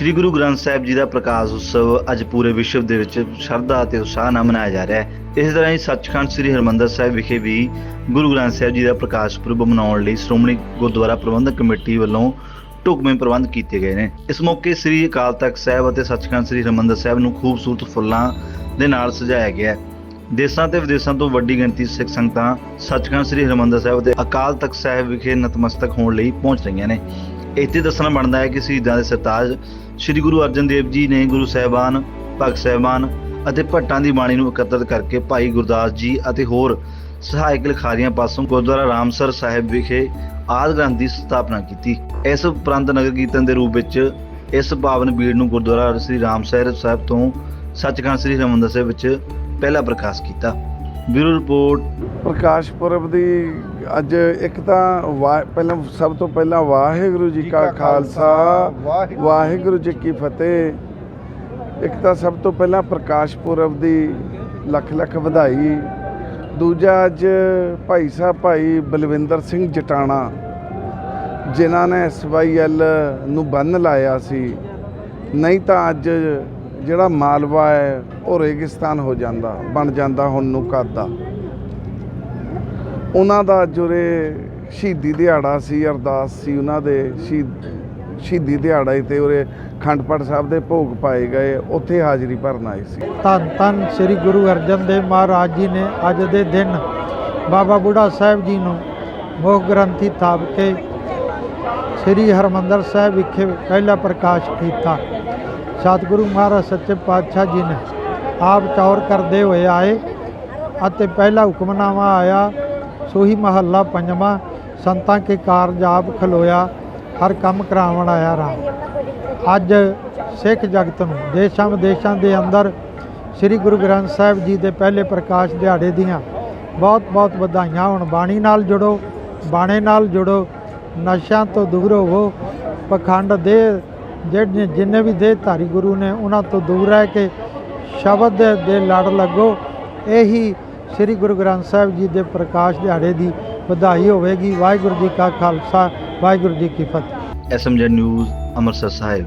ਸ੍ਰੀ ਗੁਰੂ ਗ੍ਰੰਥ ਸਾਹਿਬ ਜੀ ਦਾ ਪ੍ਰਕਾਸ਼ ਉਤਸਵ ਅੱਜ ਪੂਰੇ ਵਿਸ਼ਵ ਦੇ ਵਿੱਚ ਸ਼ਰਧਾ ਅਤੇ ਉਤਸ਼ਾਹ ਨਾਲ ਮਨਾਇਆ ਜਾ ਰਿਹਾ ਹੈ। ਇਸ ਤਰ੍ਹਾਂ ਹੀ ਸੱਚਖੰਡ ਸ੍ਰੀ ਹਰਿਮੰਦਰ ਸਾਹਿਬ ਵਿਖੇ ਵੀ ਗੁਰੂ ਗ੍ਰੰਥ ਸਾਹਿਬ ਜੀ ਦਾ ਪ੍ਰਕਾਸ਼ ਪੁਰਬ ਮਨਾਉਣ ਲਈ ਸ਼੍ਰੋਮਣੀ ਗੁਰਦੁਆਰਾ ਪ੍ਰਬੰਧਕ ਕਮੇਟੀ ਵੱਲੋਂ ਢੁਕਵੇਂ ਪ੍ਰਬੰਧ ਕੀਤੇ ਗਏ ਨੇ। ਇਸ ਮੌਕੇ ਸ੍ਰੀ ਅਕਾਲ ਤਖਤ ਸਾਹਿਬ ਅਤੇ ਸੱਚਖੰਡ ਸ੍ਰੀ ਹਰਿਮੰਦਰ ਸਾਹਿਬ ਨੂੰ ਖੂਬਸੂਰਤ ਫੁੱਲਾਂ ਦੇ ਨਾਲ ਸਜਾਇਆ ਗਿਆ ਹੈ। ਦੇਸ਼ਾਂ ਤੇ ਵਿਦੇਸ਼ਾਂ ਤੋਂ ਵੱਡੀ ਗਿਣਤੀ ਸਿੱਖ ਸੰਗਤਾਂ ਸੱਚਖੰਡ ਸ੍ਰੀ ਹਰਿਮੰਦਰ ਸਾਹਿਬ ਅਤੇ ਅਕਾਲ ਤਖਤ ਸਾਹਿਬ ਵਿਖੇ ਨਤਮਸਤਕ ਹੋਣ ਲਈ ਪਹੁੰਚ ਰਹੀਆਂ ਨੇ। ਇੱਥੇ ਦੱਸਣਾ ਬਣਦਾ ਹੈ ਕਿ ਸ਼ਹੀਦਾਂ ਦੇ ਸਰਤਾਜ ਸ੍ਰੀ ਗੁਰੂ ਅਰਜਨ ਦੇਵ ਜੀ ਨੇ ਗੁਰੂ ਸਾਹਿਬਾਨ, ਭਗਤ ਸਾਹਿਬਾਨ ਅਤੇ ਭੱਟਾਂ ਦੀ ਬਾਣੀ ਨੂੰ ਇਕੱਤਰਤ ਕਰਕੇ ਭਾਈ ਗੁਰਦਾਸ ਜੀ ਅਤੇ ਹੋਰ ਸਹਾਇਕ ਲਿਖਾਰੀਆਂ ਪਾਸੋਂ ਗੁਰਦੁਆਰਾ ਰਾਮਸਰ ਸਾਹਿਬ ਵਿਖੇ ਆਦਿ ਗ੍ਰੰਥ ਦੀ ਸਥਾਪਨਾ ਕੀਤੀ। ਇਸ ਉਪਰੰਤ ਨਗਰ ਕੀਰਤਨ ਦੇ ਰੂਪ ਵਿੱਚ ਇਸ ਪਾਵਨ ਬੀੜ ਨੂੰ ਗੁਰਦੁਆਰਾ ਸ੍ਰੀ ਰਾਮਸਰ ਸਾਹਿਬ ਤੋਂ ਸੱਚਖੰਡ ਸ੍ਰੀ ਹਰਿਮੰਦਰ ਸਾਹਿਬ ਵਿੱਚ ਪਹਿਲਾ ਪ੍ਰਕਾਸ਼ ਕੀਤਾ। Bureau report. ਪ੍ਰਕਾਸ਼ ਪੁਰਬ ਦੀ ਅੱਜ ਇੱਕ ਤਾਂ ਵਾ- ਪਹਿਲਾਂ ਸਭ ਤੋਂ ਪਹਿਲਾਂ ਵਾਹਿਗੁਰੂ ਜੀ ਕਾ ਖਾਲਸਾ ਵਾਹਿਗੁਰੂ ਜੀ ਕੀ ਫਤਿਹ। ਇੱਕ ਤਾਂ ਸਭ ਤੋਂ ਪਹਿਲਾਂ ਪ੍ਰਕਾਸ਼ ਪੁਰਬ ਦੀ ਲੱਖ ਲੱਖ ਵਧਾਈ। ਦੂਜਾ ਅੱਜ ਭਾਈ ਸਾਹਿਬ ਭਾਈ ਬਲਵਿੰਦਰ ਸਿੰਘ ਜਟਾਣਾ ਜਿਨ੍ਹਾਂ ਨੇ ਐਸਵਾਈਐਲ ਨੂੰ ਬੰਨ ਲਾਇਆ ਸੀ। ਨਹੀਂ ਤਾਂ ਅੱਜ ਜਿਹੜਾ ਮਾਲਵਾ ਹੈ, ਉਹ ਰੇਗਿਸਤਾਨ ਹੋ ਜਾਂਦਾ, ਬਣ ਜਾਂਦਾ ਹੁਣ ਨੂੰ ਦਾ ਉਹਨਾਂ ਦਾ ਜੁਰੇ ਸ਼ਹੀਦੀ ਦਿਹਾੜਾ ਸੀ, ਅਰਦਾਸ ਸੀ ਉਹਨਾਂ ਦੇ, ਸ਼ਹੀਦ, ਸ਼ਹੀਦੀ ਦਿਹਾੜਾ ਸੀ ਤੇ ਉਰੇ ਖੰਡਪੜ ਸਾਹਿਬ ਦੇ ਭੋਗ ਪਾਏ ਗਏ, ਉੱਥੇ ਹਾਜ਼ਰੀ ਭਰਨ ਆਏ ਸੀ। ਧੰਨ ਧੰਨ ਸ੍ਰੀ ਗੁਰੂ ਅਰਜਨ ਦੇਵ ਮਹਾਰਾਜ ਜੀ ਨੇ ਅੱਜ ਦੇ ਦਿਨ ਬਾਬਾ ਬੁੱਢਾ ਸਾਹਿਬ ਜੀ ਨੂੰ ਮੁੱਖ ਗ੍ਰੰਥੀ ਥਾਪ ਕੇ ਸ੍ਰੀ ਹਰਮੰਦਰ ਸਾਹਿਬ ਵਿਖੇ ਪਹਿਲਾ ਪ੍ਰਕਾਸ਼ ਕੀਤਾ। ਸਤਿਗੁਰੂ ਮਹਾਰਾਜ ਸੱਚੇ ਪਾਤਸ਼ਾਹ ਜੀ ਨੇ ਆਪ ਚੌਰ ਕਰਦੇ ਹੋਏ ਆਏ ਅਤੇ ਪਹਿਲਾ ਹੁਕਮਨਾਮਾ ਆਇਆ, ਸੋਹੀ ਮਹੱਲਾ ਪੰਜਵਾਂ, ਸੰਤਾਂ ਕੇ ਕਾਰਜ ਆਪ ਖਲੋਇਆ, ਹਰ ਕੰਮ ਕਰਾਵਣ ਆਇਆ ਰਾਮ। ਅੱਜ ਸਿੱਖ ਜਗਤ ਨੂੰ ਦੇਸ਼ਾਂ ਵਿਦੇਸ਼ਾਂ ਦੇ ਅੰਦਰ ਸ੍ਰੀ ਗੁਰੂ ਗ੍ਰੰਥ ਸਾਹਿਬ ਜੀ ਦੇ ਪਹਿਲੇ ਪ੍ਰਕਾਸ਼ ਦਿਹਾੜੇ ਦੀਆਂ ਬਹੁਤ ਬਹੁਤ ਵਧਾਈਆਂ ਹੋਣ। ਬਾਣੀ ਨਾਲ ਜੁੜੋ, ਬਾਣੇ ਨਾਲ ਜੁੜੋ ਨਸ਼ਿਆਂ ਤੋਂ ਦੂਰ ਹੋਵੋ, ਪਖੰਡ ਦੇ ਜਿਹੜੇ ਜਿੰਨੇ ਵੀ ਦੇਹ ਧਾਰੀ ਗੁਰੂ ਨੇ, ਉਹਨਾਂ ਤੋਂ ਦੂਰ ਰਹਿ ਕੇ ਸ਼ਬਦ ਦੇ- ਦੇ ਲੜ ਲੱਗੋ। ਇਹੀ ਸ੍ਰੀ ਗੁਰੂ ਗ੍ਰੰਥ ਸਾਹਿਬ ਜੀ ਦੇ ਪ੍ਰਕਾਸ਼ ਦਿਹਾੜੇ ਦੀ ਵਧਾਈ ਹੋਵੇਗੀ। ਵਾਹਿਗੁਰੂ ਜੀ ਕਾ ਖਾਲਸਾ, ਵਾਹਿਗੁਰੂ ਜੀ ਕੀ ਫਤਿਹ। SMG news, Amritsar Sahib.